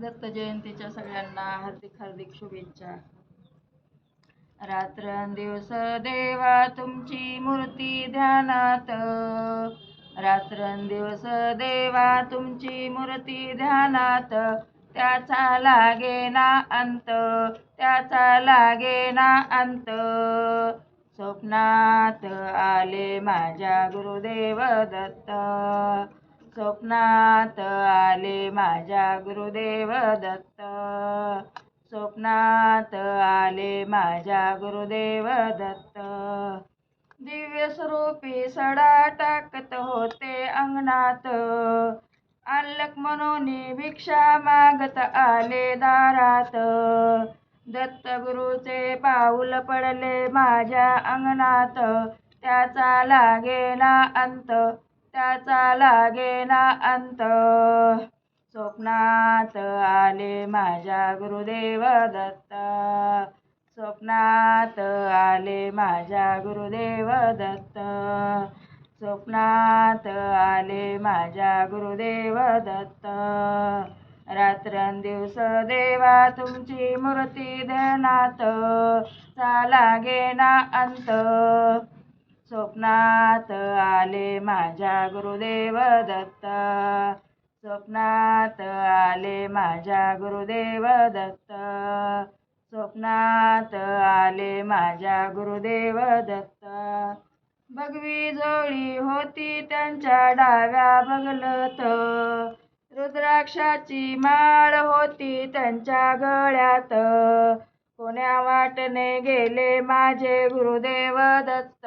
दत्त जयंतीच्या सगळ्यांना हार्दिक हार्दिक शुभेच्छा. रात्रंदिवस देवा तुमची मूर्ती ध्यानात. रात्रंदिवस देवा तुमची मूर्ती ध्यानात. त्याचा लागे ना अंत त्याचा लागे ना अंत. स्वप्नात आले माझ्या गुरुदेव दत्त. स्वप्नात आले माझ्या गुरुदेव दत्त. स्वप्नात आले माझ्या गुरुदेव दत्त. दिव्य स्वरूपी सडा टाकत होते अंगणात. आलक म्हणून भिक्षा मागत आले दारात. दत्तगुरूचे पाऊल पडले माझ्या अंगणात. त्याचा लागेला अंत. त्याचा लागेना अंत. स्वप्नात आले माझ्या गुरुदेव दत्त. स्वप्नात आले माझ्या गुरुदेव दत्त. स्वप्नात आले माझ्या गुरुदेव दत्त. रात्रंदिवस देवा तुमची मूर्ती देनात चाला गेना अंत. स्वप्नात आले माझ्या गुरुदेव दत्त. स्वप्नात आले माझ्या गुरुदेव दत्त. स्वप्नात आले माझ्या गुरुदेव दत्त. भगवी जोळी होती त्यांच्या डाव्या बगलत. रुद्राक्षाची माळ होती त्यांच्या गळ्यात. कोण्या वाटने गेले माझे गुरुदेव दत्त.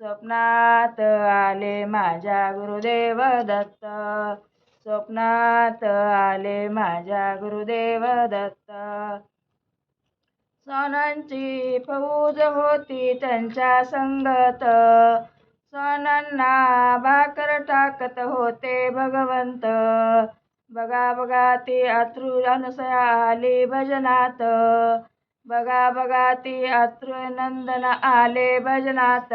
स्वप्नात आले माझ्या गुरुदेव दत्त स्वप्नात आले माझ्या गुरुदेव दत्त सोनांची फौज होती त्यांच्या संगत. सोनांना भाकर टाकत होते भगवंत. बघा बघा ती अत्रू अनुसया आली भजनात. बघा बघा ती अत्रू नंदन आले भजनात.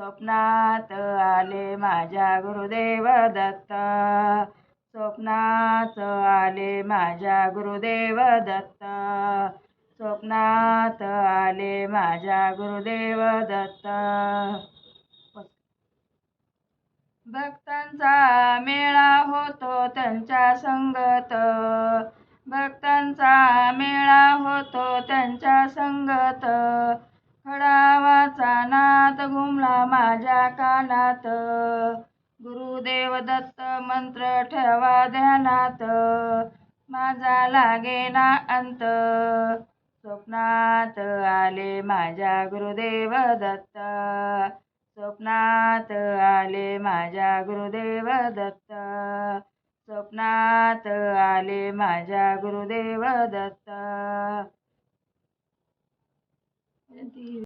स्वप्नात आले माझ्या गुरुदेव दत्त. स्वप्नात आले माझ्या गुरुदेव दत्त. स्वप्नात आले माझ्या गुरुदेव दत्त. भक्तांचा मेळा होतो त्यांच्या संगत. भक्तांचा मेळा होतो त्यांच्या संगत. खडावाचा नाद घुमला माझ्या कानात. गुरुदेव दत्त मंत्र ठेवा ध्यानात. माझा लागेना अंत. स्वप्नात आले माझ्या गुरुदेव दत्त. स्वप्नात आले माझ्या गुरुदेव दत्त. स्वप्नात आले माझ्या गुरुदेव दत्त.